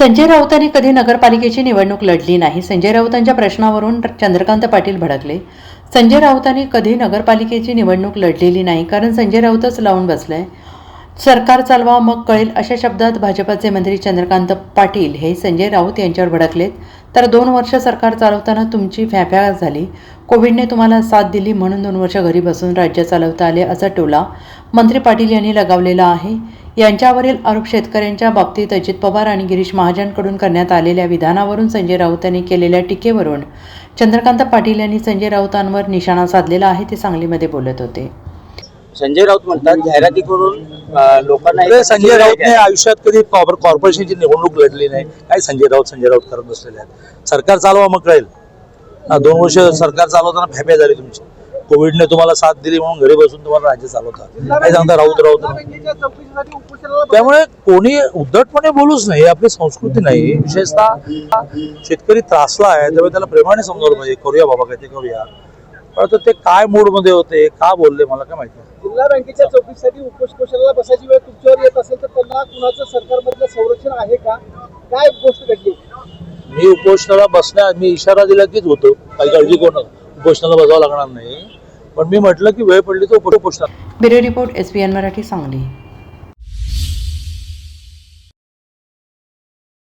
संजय राऊतांनी कधी नगरपालिकेची निवडणूक लढली नाही. संजय राऊतांच्या प्रश्नावरून चंद्रकांत पाटील भडकले. संजय राऊतांनी कधी नगरपालिकेची निवडणूक लढलेली नाही. कारण संजय राऊतच लावून बसलाय सरकार चालवा मग कळेल अशा शब्दात भाजपाचे मंत्री चंद्रकांत पाटील हे संजय राऊत यांच्यावर भडकलेत. तर दोन वर्ष सरकार चालवताना तुमची फॅफॅ झाली. कोविडने तुम्हाला साथ दिली म्हणून दोन वर्ष घरी बसून राज्य चालवता आले असा टोला मंत्री पाटील यांनी लगावलेला आहे. यांच्यावरील आरोप शेतकऱ्यांच्या बाबतीत अजित पवार आणि गिरीश महाजनकडून करण्यात आलेल्या विधानावरून संजय राऊत यांनी केलेल्या टीकेवरून चंद्रकांत पाटील यांनी संजय राऊतांवर निशाणा साधलेला आहे ते सांगलीमध्ये बोलत होते. संजय राऊत म्हणतात जाहिराती करून लोकांना संजय राऊतने आयुष्यात कधी कॉर्पो- कॉर्पोरेशनची निवडणूक लढली नाही. काय संजय राऊत संजय राऊत करत बसलेले आहेत. सरकार चालवा मग कळेल. हा, दोन वर्ष सरकार चालवताना फॅफे झाली तुमची. कोविडने तुम्हाला साथ दिली म्हणून घरी बसून तुम्हाला राज्य चालवता. काय सांगता राऊत राऊत त्यामुळे कोणी उद्धटपणे बोलूच नाही. ही आपली संस्कृती नाही. विशेषतः शेतकरी त्रासला आहे त्यामुळे त्याला प्रेमाने समजावलं पाहिजे. करूया बाबा काय ते करूया. परंतु ते काय मूडमध्ये होते का बोलले मला काय माहिती. जिल्हा बँकेच्या चौकशीसाठी उपोषणाला बसायची वेळ तुमच्यावर येत असेल तर त्यांना कुणाचं सरकारमधलं संरक्षण आहे का? काय गोष्ट घडली? मी उपोषणाला बसण्या मी इशारा दिला कीच होतो. काही काळजी कोण उपोषणाला बसावं लागणार नाही. पण मी म्हटलं की वेळ पडली तर उपोषणाला bureau report S P N Marathi Sangli.